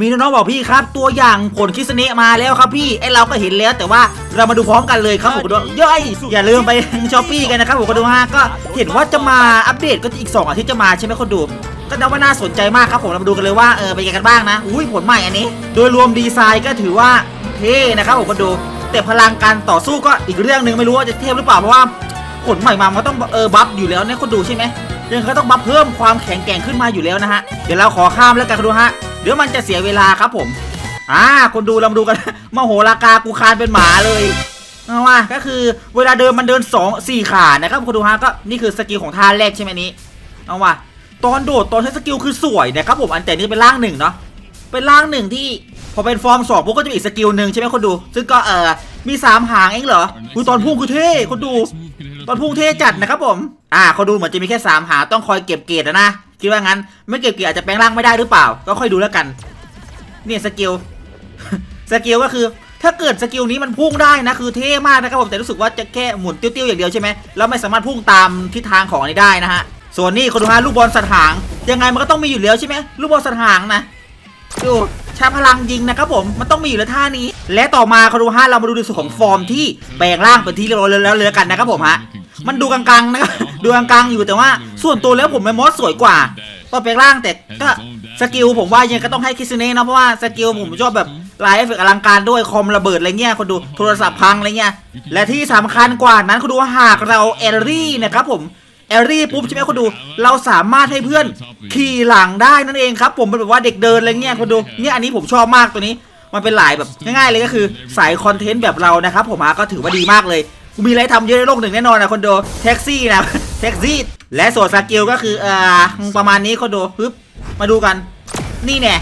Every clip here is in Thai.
มีน้องๆบอกพี่ครับ ตัวอย่างผลคิสเนะมาแล้วครับพี่ไอเราก็เห็นแล้วแต่ว่าเรามาดูพร้อมกันเลยครับผมก็ดูย่อยอย่าลืมไปช้อปปี้กันนะครับผมก็ดูฮะก็เห็นว่าจะมาอัปเดตก็อีก2อาทิตย์จะมาใช่ไหมคนดูก็นับว่าน่าสนใจมากครับผมเรามาดูกันเลยว่าเออเป็นยังไงกันบ้างนะอุ้ยผลใหม่อันนี้ โดยรวมดีไซน์ก็ถือว่าเท่นะครับผมก็ดูแต่พลังการต่อสู้ก็อีกเรื่องหนึ่งไม่รู้ว่าจะเทพหรือเปล่าเพราะว่าผลใหม่มามันต้องเออบัฟอยู่แล้วเนี่ยคนดูใช่ไหมยังก็ต้องบัฟเพิ่มความแข็งแกร่งขึ้นมาอยู่แล้วนะฮะเดี๋ยวเราขอข้ามแล้วกันคนดูฮะ เดี๋ยวมันจะเสียเวลาครับผม อ่า คนดูเรามาดูกัน มโหรากากูคานเป็นหมาเลยเอาว่าก็คือเวลาเดินมันเดินสองสี่ขานะครับคนดูฮะก็นี่คือสกิลของท่าแรกใช่ไหมนี้เอาว่าตอนโดดตอนใช้สกิลคือสวยนะครับผมอันแต่นี่เป็นร่างหนึ่งเนาะเป็นร่างหนึ่งที่พอเป็นฟอร์มสองปุ๊บก็จะมีอีกสกิลหนึ่งใช่ไหมคนดู ซึ่งก็เออมีสามหางเองเหรอคุยตอนพุ่งคือเท่คนดู ตอนพุ่งเท่จัดนะครับผม อ่าเขาดูเหมือนจะมีแค่สามหางต้องคอยเก็บเกรดนะนะ คิดว่างั้นไม่เก็บเกรดอาจจะแปลงร่างไม่ได้หรือเปล่า ก็ค่อยดูแล้วกันเนี่ยสกิลสกิลก็คือถ้าเกิดสกิลนี้มันพุ่งได้นะคือเท่มากนะครับผมแต่รู้สึกว่าจะแค่หมุนติ้วๆอย่างเดียวใช่ไหมแล้วไม่สามารถพุ่งตามทิศทางของอันนี้ได้นะฮะส่วนนี้คนดูฮะลูกบอลสัตหาง ยังไงมันก็ต้องมีอยู่แล้วใช่ไหมลูกบอลสัตหางนะดูใช้พลังยิงนะครับผมมันต้องมีอยู่แล้วท่านี้ และต่อมาคารูฮะเรามาดูในส่วนของฟอร์มที่แปลงร่างเป็นที่เรียบร้อยแล้วเลยกันนะครับผมฮะ มันดูกลางๆนะครับ ดูกลางๆอยู่แต่ว่าส่วนตัวแล้วผมเป็นมอสสวยกว่าตอนแปลงร่างแต่ก็สกิลผมว่ายังก็ต้องให้คิสเน่นะเพราะว่าสกิลผมชอบแบบลายเอฟเฟกต์อลังการด้วยคอมระเบิดอะไรเงี้ยคนดูโทรศัพท์พังอะไรเงี้ยและที่สำคัญกว่านั้นคุณดูว่าหากเราเอลลี่นะครับผมเอลลี่ปุ๊บใช่ไหมคุณดู เราสามารถให้เพื่อนขี่หลังได้นั่นเองครับ ผมเป็นแบบว่าเด็กเดินอะไรเงี้ยคุณดูเนี่ยอันนี้ผมชอบมากตัวนี้มันเป็นหลายแบบง่ายๆเลยก็คือสายคอนเทนต์แบบเรานะครับผมฮะก็ถือว่าดีมากเลย มีอะไรทำเยอะในโลกหนึ่งแน่นอนนะคนดูแท็กซี่นะแท็กซี่ และส่วนสกิลก็คือเอ่อประมาณนี้คนดูปึ๊บมาดูกันนี่แน่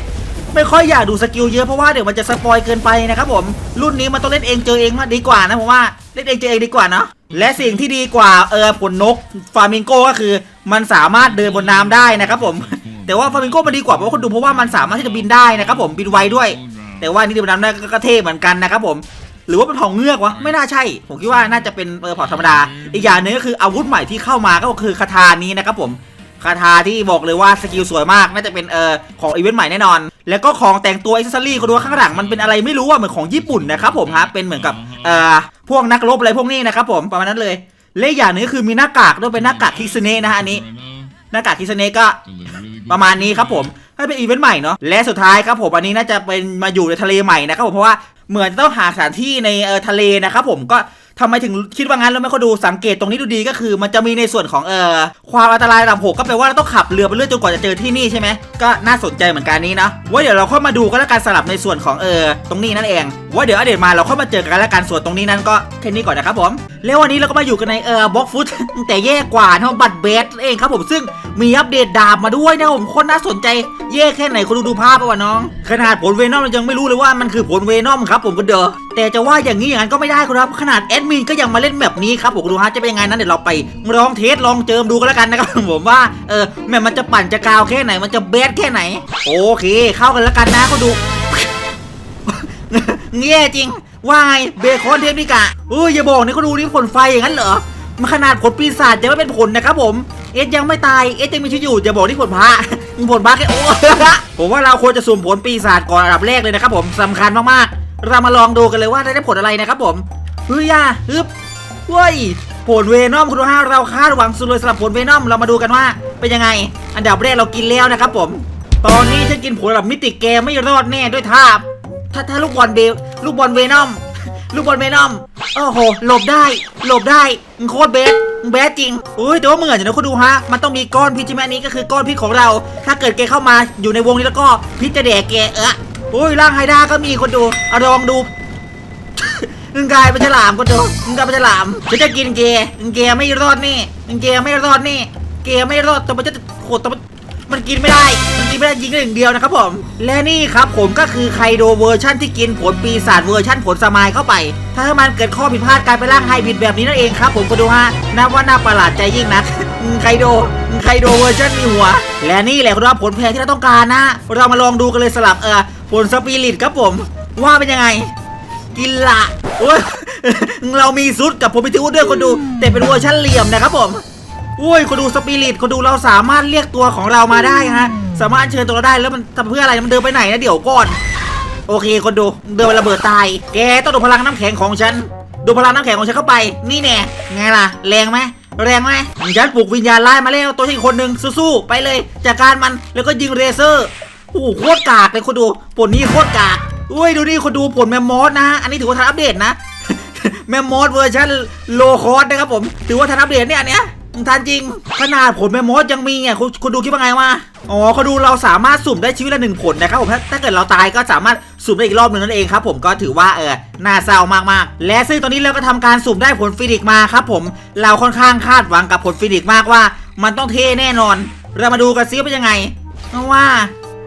ไม่ค่อยอยากดูสกิลเยอะเพราะว่าเดี๋ยวมันจะสปอยเกินไปนะครับผม รุ่นนี้มันต้องเล่นเองเจอเองมากดีกว่านะผมว่าเล่นเองเจอเองดีกว่าเนาะและสิ่งที่ดีกว่าเออผลนกฟามิงโกก็คือ มันสามารถเดินบนน้ำได้นะครับผม แต่ว่าฟามิงโกมันดีกว่าเพราะว่าคนดูเพราะว่ามันสามารถที่จะบินได้นะครับผมบินไวด้วย แต่ว่านี่เดินบนน้ำได้ก็ก็เท่เหมือนกันนะครับผม รือว่าเป็นเผ่าเงือกวะไม่น่าใช่ ผมคิดว่าน่าจะเป็นเออเผ่าธรรมดา อีกอย่างหนึงก็คืออาวุธใหม่ที่เข้ามาก็คือคาถานี้นะครับผมคาถาที่บอกเลยว่าสกิลสวยมากน่าจะเป็นเอ่อของอีเวนต์ใหม่แน่นอน แล้วก็ของแต่งตัวอิสซอรี่เขาดูว่าข้างหลังมันเป็นอะไรไม่รู้ว่าเหมือนของญี่ปุ่นนะครับผมฮะเป็นเหมือนกับเอ่อพวกนักรบอะไรพวกนี้นะครับผมประมาณนั้นเลยและอีกอย่างหนึงก็คือมีหน้ากากด้วยเป็นหน้ากากคิสเนะนะฮะอันนี้ หน้ากากคิสเนะก็ประมาณนี้ครับผมให้เป็นอีเวนต์ใหม่เนาะและสุดท้ายครับผมอันนี้น่าจะเป็นมาอยู่ในทะเลใหม่นะครับผมเพราะว่า เหมือนจะต้องหาสถานที่ในเออทะเลนะครับผมก็ทำไมถึงคิดว่างั้นแล้วไม่ค่อยดูสังเกตตรงนี้ดูดีก็คือ มันจะมีในส่วนของเอ่อความอันตรายระดับหกก็แปลว่าเราต้องขับเรือไปเรื่อยจนกว่าจะเจอที่นี่ใช่ไหมก็น่าสนใจเหมือนกันนี้นะว่าเดี๋ยวเราค่อยมาดูก็แล้วกันสลับในส่วนของเออตรงนี้นั่นเอง ว่าเดี๋ยวอัปเดตมาเราค่อยมาเจอกันแล้วกันส่วนตรงนี้นั้นก็แค่นี้ก่อนนะครับผมแล้ววันนี้เราก็มาอยู่กันในเออบล็อกฟุตแต่แย่กว่าเนาะบัตรเบสเองครับผมซึ่งมีอัปเดตดาบมาด้วยนะผมโคนน่าสนใจแย่แค่ไหนคุณดูดูภาพไปวะน้อง ขนาดผลเวนอมยังไม่รู้เลยว่ามันคือผลเวนอมครับผมก็เดอแต่จะว่าอย่างนี้อย่างนั้นก็ไม่ได้ครับขนาดแอดมินก็ยังมาเล่นแบบนี้ครับผมดูฮะจะเป็นยังไงนั้นเดี๋ยวเราไปลองเทสลองเจิมดูกันแล้วกันนะครับผมว่าเออแม่มันจะปั่นจะกาวแค่ไหนมันจะเบสแค่ไหน โอเค เข้ากันแล้วกันนะก็ดูเงี้ยจริงวาไงเบคอนเทปนิกะเอออย่าบอกนี่เขาดูนี่ผลไฟอย่างนั้นเหรอมันขนาดผลปีศาจยังไม่เป็นผลนะครับผมเอสยังไม่ตายเอสยังมีชีวิตอยู่อย่าบอกที่ผลพระผลพระแค่โอ้ผมว่าเราควรจะสุ่มผลปีศาจก่อนอันดับแรกเลยนะครับผมสำคัญมากๆเรามาลองดูกันเลยว่าได้ผลอะไรนะครับผม เฮ้ยย่าฮึบเฮ้ยผลเวนอมคุณดูฮะเราคาดหวังสุดเลยสำหรับผลเวนอมเรามาดูกันว่าเป็นยังไง อันดับแรกเรากินแล้วนะครับผม ตอนนี้ฉันกินผลระดับมิติแกไม่รอดแน่ด้วยท่าถ้าถ้าลูกบอลเบลลูกบอลเวนอมลูกบอลเวนอมโอ้โหหลบได้หลบได้มึงโคตรเบสมึงเบสจริงอุ้ยแต่ว่าเหมือนอยู่นะคุณดูฮะมันต้องมีก้อนพิษใช่ไหมอันนี้ก็คือก้อนพิษของเรา ถ้าเกิดแกเข้ามาอยู่ในวงนี้แล้วก็พิษจะแดกแกเอออุ้ยร่างไฮด้าก็มีคนดูอลองดู มึงกลายเป็นฉลามคนดูมึงกลายเป็นฉลามฉันจะกินเกย์มึงเกย์ไม่รอดนี่มึงเกย์ไม่รอดนี่ เกย์ไม่รอดแต่มันจะโคตรแต่มันมันกินไม่ได้ มันกินไม่ได้ยิงได้อย่างเดียวนะครับผม และนี่ครับผมก็คือไคโดเวอร์ชั่นที่กินผลปีศาจเวอร์ชั่นผลสมายเข้าไป ถ้ามันเกิดข้อผิดพลาดกลายเป็นร่างไฮบริดแบบนี้นั่นเองครับผมก็ดูฮะนับว่าน่าประหลาดใจยิ่งนักไคโดไคโดเวอร์ชันมีหัว และนี่แหละครับผลแพ้ที่เราต้องการนะ เรามาลองดูกันเลยสลับเออผลสปิริตครับผม ว่าเป็นยังไง กินละโอ้ยเรามีซุดกับผมพิทิวด้วยคนดู แต่เป็นเวอร์ชันเหลี่ยมนะครับผมอุ้ยคนดูสปิริตคนดูเราสามารถเรียกตัวของเรามาได้ฮะ สามารถเชิญตัวเราได้แล้วมันทำเพื่ออะไรมันเดินไปไหนนะเดี๋ยวก่อน โอเคคนดูเดินไประเบิดตาย แกต้องดูพลังน้ำแข็งของฉัน ดูพลังน้ำแข็งของฉันเข้าไป นี่แน่ไงล่ะ แรงไหมแรงไหมฉันปลุกวิญญาณไล่มาแล้วตัวที่อีกคนหนึ่งสู้ๆไปเลย จากการมันแล้วก็ยิงเรเซอร์โอ้โหโคตรกากเลยคนดูผลนี้โคตรกาก อุ้ยดูนี่คนดูผลแมมมอสนะ อันนี้ถือว่าทันอัปเดตนะ แมมมอสเวอร์ชันโลคอสนะครับผม ถือว่าทันอัปเดตเนี่ยอันเนี้ยทันจริง ขนาดผลแมมมอสยังมีอะคุณคุณดูคิดว่าไงวะอ๋อเขาดูเราสามารถสุ่มได้ชีวิตละหนึ่งผลนะครับผมถ้าถ้าเกิดเราตายก็สามารถสุ่มได้อีกรอบหนึ่งนั่นเองครับผมก็ถือว่าเออน่าเศร้ามากๆ และซึ่งตอนนี้เราก็ทำการสุ่มได้ผลฟินิกมาครับผมเราค่อนข้างคาดหวังกับผลฟินิกมากว่า มันต้องเท่แน่นอน เรามาดูกันซิว่าเป็นยังไงเพราะว่า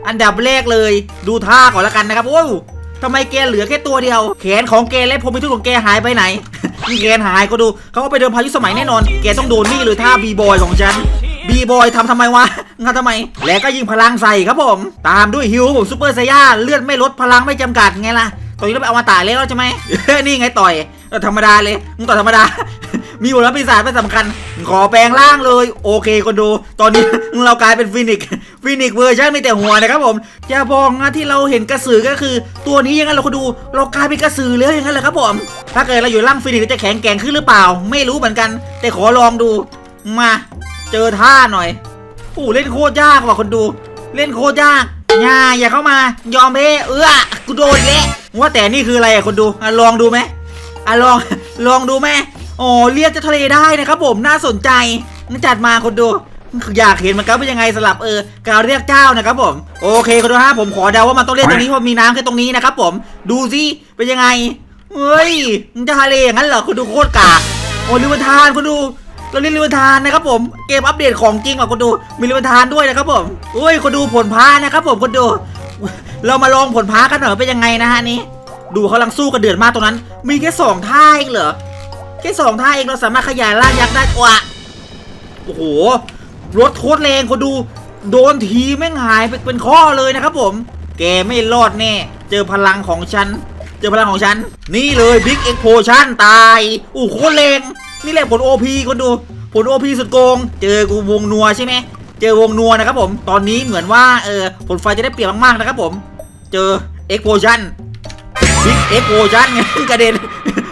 อันดับแรกเลย ดูท่าก่อนแล้วกันนะครับโอ้ ทำไมแกเหลือแค่ตัวเดียว แขนของแกและผมมีทุกของแกหายไปไหน นี่แขนหายก็ดูเขาก็ไปเดินพายุสมัยแน่นอน แกต้องโดนนี่เลยท่าบีบอยของฉันบีบอยทำทำไมวะงานทำไม แล้วก็ยิงพลังใส่ครับผม ตามด้วยฮิวผมซูเปอร์ไซย่าเลือดไม่ลดพลังไม่จำกัดไงล่ะตอนนี้เราไปเอามาตายแล้วใช่ไหมนี่ไงต่อยเออธรรมดาเลยมึงต่อยธรรมดา มีบทรับปีศาจไม่สำคัญ ขอแปลงร่างเลย โอเคคนดู ตอนนี้เรากลายเป็นฟินิกฟินิกเวอร์ชันมีแต่หัวนะครับผมจะบอกนะที่เราเห็นกระสือก็คือ ตัวนี้ยังไงเราคนดู เรากลายเป็นกระสือเลยอย่างนั้นแหละครับผม ถ้าเกิดเราอยู่ร่างฟินิกจะแข็งแกร่งขึ้นหรือเปล่า ไม่รู้เหมือนกัน แต่ขอลองดู มา เจอท่าหน่อยโอ้เล่นโคตรยากว่ะคนดู เล่นโคตรยากอย่าอย่าเข้ามา ยอมเพ่เออกูโดนแล้วว่าแต่นี่คืออะไรอะคนดูอะลองดูไหมอะลองลองดูไหม อ๋อเรียกเจ้าทะเลได้นะครับผมน่าสนใจงั้นจัดมาคนดูอยากเห็นมันกันว่ายังไงสลับเออการเรียกเจ้านะครับผมโอเคคนดูฮะผมขอเดาว่ามันต้องเรียกตรงนี้เพราะมีน้ำแค่ตรงนี้นะครับผมดูสิเป็นยังไงเฮ้ยมันจะทะเลอย่างนั้นเหรอคุณดูโคตรกากโอ้ลิวทานคุณดูเราเรียนลิวทานนะครับผมเกมอัปเดตของจริงว่ะคุณดูมีลิวทานด้วยนะครับผมอุ้ยคุณดูผลพ้านะครับผมคุณดูเรามาลองผลพ้ากันหน่อยเป็นยังไงนะฮะนี่ดูเขาลังสู้กันเดือดมากตรงนั้น มีแค่สองท่าเองเหรอ ค่สองท่าเองเราสามารถขยายร่างยักษ์ได้วะโอ้โหรถโคตรแรงคนดู โดนทีแม่งหายไปเป็นข้อเลยนะครับผม แกไม่รอดแน่ เจอพลังของฉัน เจอพลังของฉัน นี่เลยบิ๊กเอ็กโพชันตายโอ้โหโคตรแรงนี่แหละผล OP คนดูผล OP สุดโกง เจอกูวงนัวใช่ไหมเจอวงนัวนะครับผม ตอนนี้เหมือนว่าเออผลไฟจะได้เปรียบมากๆนะครับผม เจอเอ็กโพชันบิ๊กเอ็กโพชันกระเด็น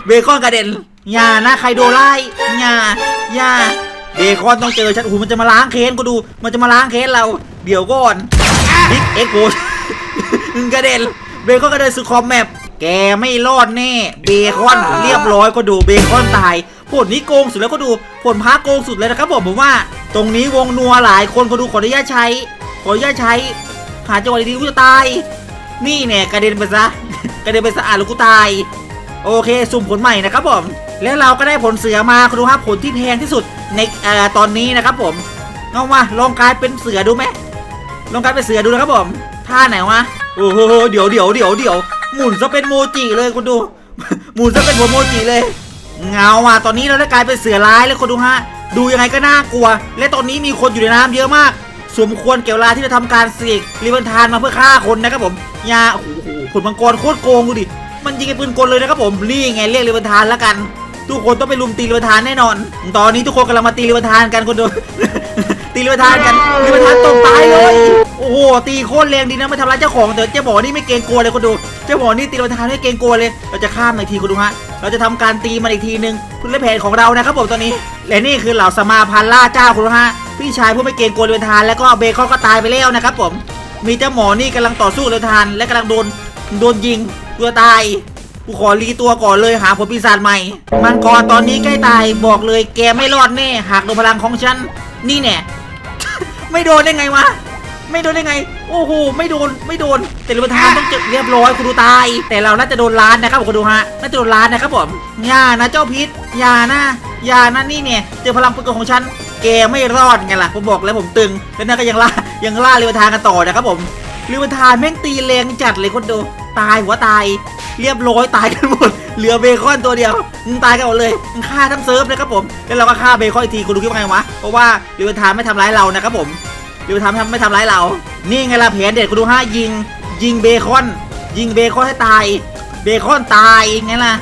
เบคอนกระเด็น อย่านะใครโดนไล่อย่าอย่าเบคอนต้องเจอฉันโอ้โหมันจะมาล้างเค้นกูดู มันจะมาล้างเค้นเรา เดี๋ยวก่อนบิ๊กเอ็กโพกระเด็นเบคอนกระเด็นสุดคอมแมปแกไม่รอดแน่ เบคอนเรียบร้อยก็ดูเบคอนตายผลนี้โกงสุดแล้วก็ดูผลพาโกงสุดเลยนะครับผมผมว่า ตรงนี้วงนัวหลายคนก็ดูขออนุญาตใช้ ขออนุญาตใช้หาจังหวะดีๆกูจะตาย นี่แน่กระเด็นไปซะกระเด็นไปซะอะแล้วกูตาย โอเค สุ่มผลใหม่นะครับผม แล้วเราก็ได้ผลเสือมาคุณดูครับผลที่แพงที่สุดในเอ่อตอนนี้นะครับผมเอามาลองกลายเป็นเสือดูไหมลองกลายเป็นเสือดูนะครับผมท่าไหนวะโอ้โหเดี๋ยวเดี๋ยวเดี๋ยวเดี๋ยวหมุนซะเป็นโมจิเลยคุณดู หมุนซะเป็นหัวโมจิเลยเงาอะตอนนี้เราได้กลายเป็นเสือร้ายแล้วคุณดูฮะดูยังไงก็น่ากลัว และตอนนี้มีคนอยู่ในน้ำเยอะมาก สมควรเกี่ยวลาที่จะทำการเสกรีบันทานมาเพื่อฆ่าคนนะครับผมยาโอ้โหผลมังกรโคตรโกงดูดิมันยิงไอ้ปืนกลเลยนะครับผมนี่ไงเรียกรีบันทานแล้วกัน ทุกคนต้องไปลุมตีรีบันทานแน่นอน ตอนนี้ทุกคนกำลังมาตีรีบันทานกันคนดูตีรีบันทานกันรีบันทานตกตายเลยโอ้โหตีโคตรแรงดีนะม่ทำร้ายเจ้าของแต่เจ้าหมอนี่ไม่เกรงกลัวเลยคนดูเจ้าหมอนี่ตีรีบันทานไม่เกรงกลัวเลย เราจะข้ามอีกทีคนดูฮะเราจะทำการตีมันอีกทีหนึ่งเพื่อแผนของเรานะครับผมตอนนี้และนี่คือเหล่าสมาพันล่าเจ้าคุณดูฮะพี่ชายผู้ไม่เกรงกลัวเรือทานแล้วก็เบคอนก็ตายไปแล้วนะครับผมมีเจ้าหมอนี่กำลังต่อสู้เรือทานและกำลังโดนโดนยิงตัวตาย กูขอรีตัวก่อนเลยหาผลปีศาจใหม่ มังกรตอนนี้ใกล้ตายบอกเลยแกไม่รอดแน่หากโดนพลังของฉัน นี่แน่ ไม่โดนได้ไงวะ ไม่โดนได้ไง โอ้โห ไม่โดน ไม่โดน แต่เรือทานต้องเจ็บเรียบร้อยคุณดูตาย แต่เราน่าจะโดนล้านนะครับผมคุณดูฮะ น่าจะโดนล้านนะครับผมอย่านะเจ้าพิษอย่านะอย่านะนี่เนี่ยเจอพลังปืนกลของฉัน แกไม่รอดไงล่ะ ผมบอกแล้วผมตึง แล้วนั่นก็ยังล่า ยังล่าเรือทานกันต่อนะครับผมเรือทานแม่งตีแรงจัดเลยคนดู ตายหัวตาย เรียบร้อยตายกันหมด เหลือเบคอนตัวเดียวมึงตายกันหมดเลยมึงฆ่าทั้งเซิร์ฟเลยครับผม แล้วเราก็ฆ่าเบคอนอีกทีคุณดูคิดว่าไงวะ เพราะว่าเรือทานไม่ทำร้ายเรานะครับผมเรือทานไม่ทำไม่ทำร้ายเรา นี่ไงล่ะแผนเด็ดคุณดูฮะยิง ยิงเบคอน ยิงเบคอนให้ตาย เบคอนตายไงล่ะ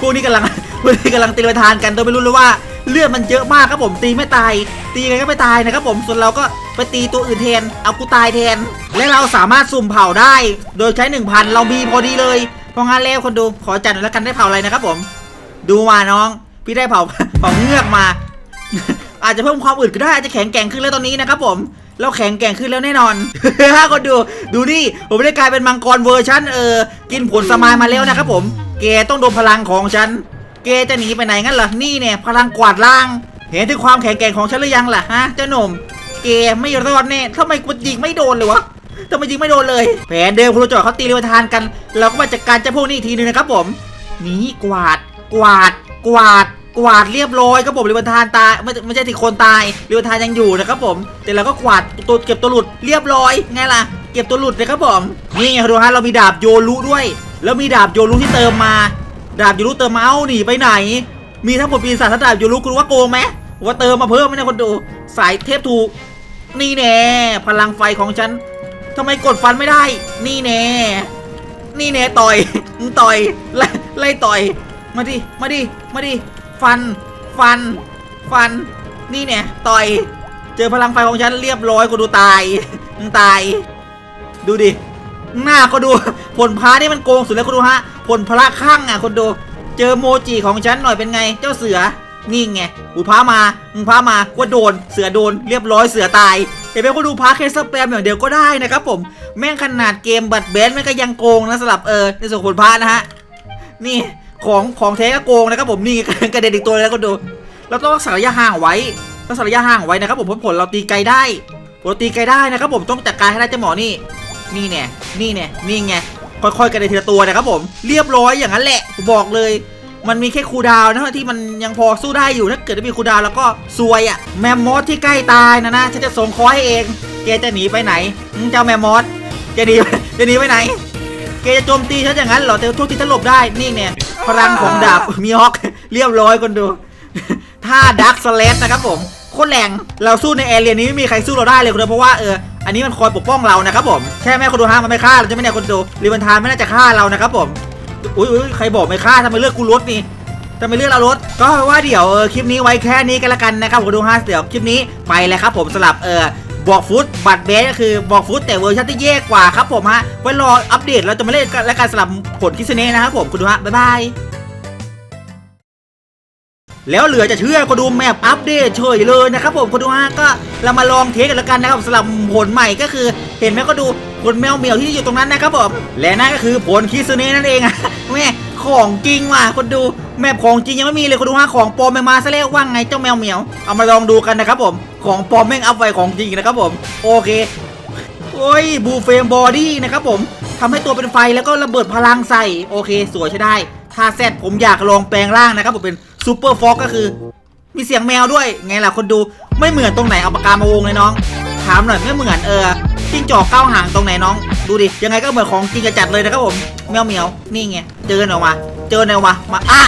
พวกนี้กำลังพวกนี้กำลังตีเรือทานกันโดยไม่รู้เลยว่า เลือดมันเยอะมากครับผมตีไม่ตาย ตีไงก็ไม่ตายนะครับผมส่วนเราก็ไปตีตัวอื่นแทน เอากูตายแทน และเราสามารถสุ่มเผาได้ โดยใช้ 1,000 เรามีพอดีเลย เพราะงั้นแล้วคนดูขอจัดหน่อยแล้วกันได้เผาอะไรนะครับผม ดูมาน้อง พี่ได้เผาเผาเงือกมา อาจจะเพิ่มความอึดก็ได้อาจจะแข็งแกร่งขึ้นแล้วตอนนี้นะครับผมเราแข็งแกร่งขึ้นแล้วแน่นอนคนดู ดูนี่ ผมได้กลายเป็นมังกรเวอร์ชันเออ กินผลสมายมาแล้วนะครับผม แกต้องโดนพลังของฉัน แกจะหนีไปไหนงั้นเหรอ นี่เนี่ยพลังกวาดล้าง เห็นถึงความแข็งแกร่งของฉันหรือยังล่ะฮะเจ้าหนุ่มแกไม่รอดแน่ทำไมกูยิงไม่โดนเลยวะทำไมยิงไม่โดนเลย แผนเดิมคุณโจอดเขาตีเรือทานกัน เราก็มาจัดการเจ้าพวกนี้อีกทีนึงนะครับผม นี่กวาด กวาด กวาด กวาดเรียบร้อยครับผมเรือทานตายไม่ไม่ใช่ที่คนตายเรือทานยังอยู่นะครับผม แต่เราก็กวาดตัวเก็บตัวหลุดเรียบร้อยไงล่ะ เก็บตัวหลุดเลยครับผม นี่ไงครับดูฮะเรามีดาบโยรุด้วย แล้วมีดาบโยรุที่เติมมา ดาบโยรุเติมเมาเอ้าหนีไปไหน มีทั้งหมดปีศาจทั้งดาบโยรุคุณว่าโกงไหมว่าเติมมาเพิ่มไหมเนี่ยคนดูสายเทพถูก นี่แน่พลังไฟของฉันทำไมกดฟันไม่ได้ นี่แน่นี่แน่ต่อยมึงต่อยไล่ไล่ต่อย มาดิมาดิมาดิฟัน ฟัน ฟัน นี่เนี่ยต่อย เจอพลังไฟของฉันเรียบร้อยกูดูตายมึงตาย ดูดิ หน้าก็ดู ผลพระนี่มันโกงสุดแล้วคุณดูฮะ ผลพระข้างอะคนดู เจอโมจิของฉันหน่อยเป็นไง เจ้าเสือ นี่ไงอุพามามึงพามาก็โดน เสือโดน เรียบร้อยเสือตายเห็นไหมก็ดูพาแค่สแปมอย่างเดียวก็ได้นะครับผม แม่งขนาดเกมบัตรเบสแม่งก็ยังโกงนะสำหรับเออในส่วนผลพานะฮะ นี่ของของแท้ก็โกงนะครับผมนี่กระเด็นอีกตัวแล้วก็ดู เราต้องรักษาระยะห่างไว้รักษาระยะห่างไว้นะครับผมเพราะผลเราตีไกลได้ผลเราตีไกลได้นะครับผมต้องจัดการให้ได้เจ้าหมอนี่ นี่เนี่ยนี่เนี่ยนี่ไง ค่อยๆกระเด็นทีละตัวนะครับผม เรียบร้อยอย่างนั้นแหละผมบอกเลย มันมีแค่คูดาวนะที่มันยังพอสู้ได้อยู่ถ้าเกิดไม่มีคูดาวแล้วก็ซวยอะแมมมอสที่ใกล้ตายนะนะฉันจะส่งคอยให้เองแกจะหนีไปไหนเจ้าแมมมอสจะหนีจะหนีไปไหนแกจะโจมตีฉันอย่างนั้นเหรอแต่ทุกทีฉันหลบได้นี่เนี่ยพลังของดาบมีฮอกเรียบร้อยคนดูท่าดักสเลสนะครับผมโคตรแรงเราสู้ในแอเรียนี้ไม่มีใครสู้เราได้เลยคุณดูเพราะว่าเออ อันนี้มันคอยปกป้องเรานะครับผมใช่ไหมคนดูฮะมันไม่ฆ่าเราจะไม่เนี่ยคนดูรีบันทานไม่น่าจะฆ่าเรานะครับผมอุ้ยใครบอกไม่ฆ่าทำไมเลือกกูรถนี่ทำไมเลือกเรารถ ก็ว่าเดี๋ยวเออคลิปนี้ไว้แค่นี้กันละกันนะครับผมดูฮะเดี๋ยวคลิปนี้ไปเลยครับผมสลับเออบอกฟุตบัตรเบสก็คือบอกฟุตแต่เวอร์ชันที่แย่กว่าครับผมฮะไว้รออัปเดตเราจะมาเล่นกันและการสลับผลคิสเน่นะครับผมคุณดูฮะบ๊ายบาย แล้วเหลือจะเชื่อก็ดูแมปอัปเดตเฉยเลยนะครับผมคนดูฮะก็เรามาลองเทสกันแล้วกันนะครับสำหรับผลใหม่ก็คือเห็นไหมก็ดูผลแมวเหมียวที่อยู่ตรงนั้นนะครับผมและนั่นก็คือผลคิสเน่นั่นเองอะแม่ของจริงว่ะคนดูแมปของจริงยังไม่มีเลยคนดูฮะของปลอมแมงมาซะแล้วว่าไงเจ้าแมวเหมียวเอามาลองดูกันนะครับผมของปลอมแม่งอัพไวของจริงนะครับผมโอเคโอ้ยบูเฟมบอดี้นะครับผมทำให้ตัวเป็นไฟแล้วก็ระเบิดพลังใส่โอเค สวยใช้ได้ถ้าแซดผมอยากลองแปลงร่างนะครับผมเป็น ซูเปอร์ฟอกก็คือ มีเสียงแมวด้วย ไงล่ะคนดูไม่เหมือนตรงไหนเอาปากกามาวงเลยน้อง ถามหน่อยไม่เหมือนเออจิ้งจอกเก้าหางตรงไหนน้อง ดูดิ ยังไงก็เหมือนของจริงจะจัดเลยนะครับผมแมวเหมียวนี่ไงเจอหน่อยมา เจอหน่อยมามาอะ